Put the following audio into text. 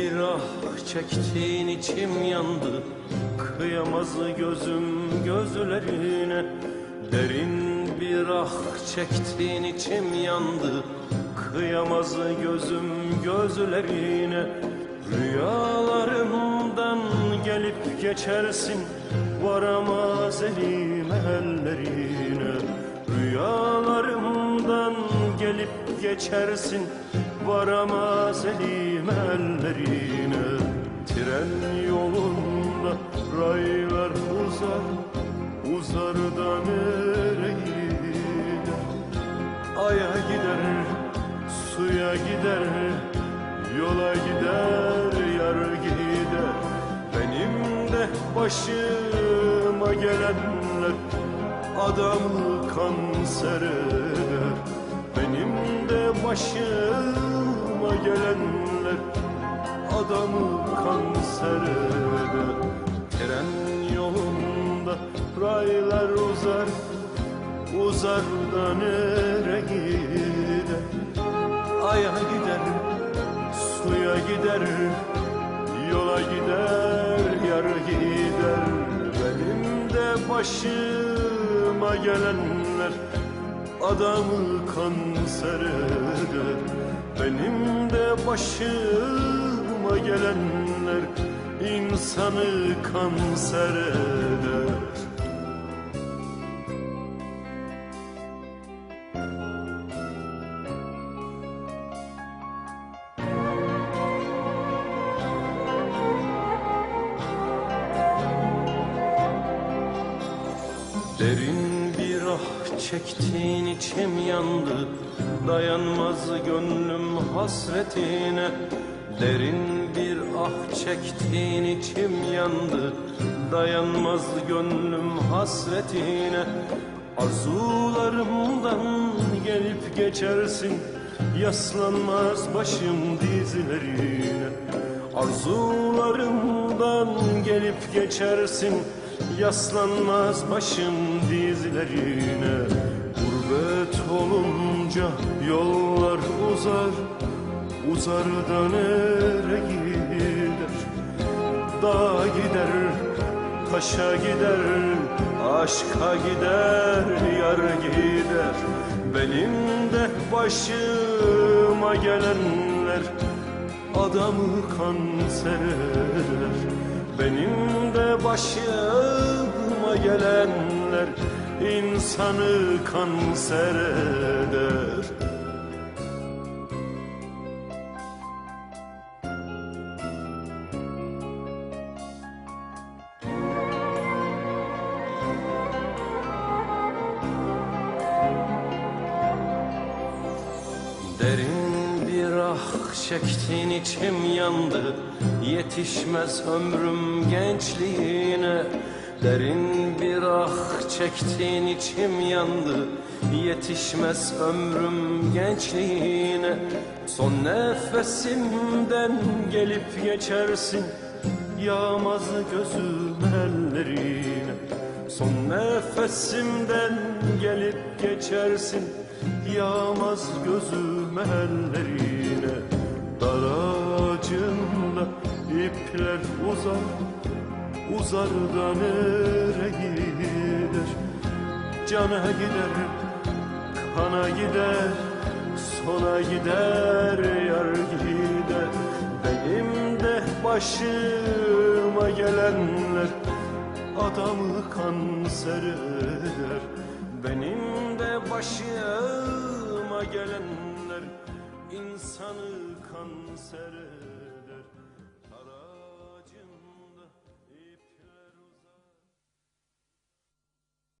Bir ah çektiğin içim yandı Kıyamaz gözüm gözlerine. Derin bir ah çektiğin içim yandı Kıyamaz gözüm gözlerine. Rüyalarımdan gelip geçersin Varamaz elim ellerine. Rüyalarımdan gelip geçersin Varamaz elim ellerine. Tren yolunda raylar uzar Uzar da nereye Aya gider, suya gider Yola gider, yar gider. Benim de başıma gelenler Adamı kanser eder Benim de başıma gelenler Adamı kanser eder Tren yolunda raylar uzar Uzar da nereye gider? Aya gider, suya gider Yola gider, yar gider. Benim de başıma gelenler Adamı kanser eder Benim de başıma gelenler insanı kanser eder Derin çektiğin içim yandı. Dayanmaz gönlüm hasretine. Derin bir ah çektiğin içim yandı. Dayanmaz gönlüm hasretine. Arzularımdan gelip geçersin. Yaslanmaz başım dizlerine. Arzularımdan gelip geçersin Yaslanmaz başım dizlerine. Gurbet olunca yollar uzar Uzar da nereye gider. Dağa gider, taşa gider Aşka gider, yar gider. Benim de başıma gelenler Adamı kanser eder Benim başıma gelenler insanı kanser eder ah çektin içim yandı. Yetişmez ömrüm gençliğine. Derin bir ah çektin içim yandı. Yetişmez ömrüm gençliğine. Son nefesimden gelip geçersin. Yağmaz gözüm ellerine. Son nefesimden gelip geçersin Yağmaz gözüm ellerine Dar ağacında ipler uzar Uzar da nereye gider? Cana gider, kana gider Sona gider, yar gider. Benim de başıma gelenler Adamı kanser eder benim de başıma gelenler insanı kan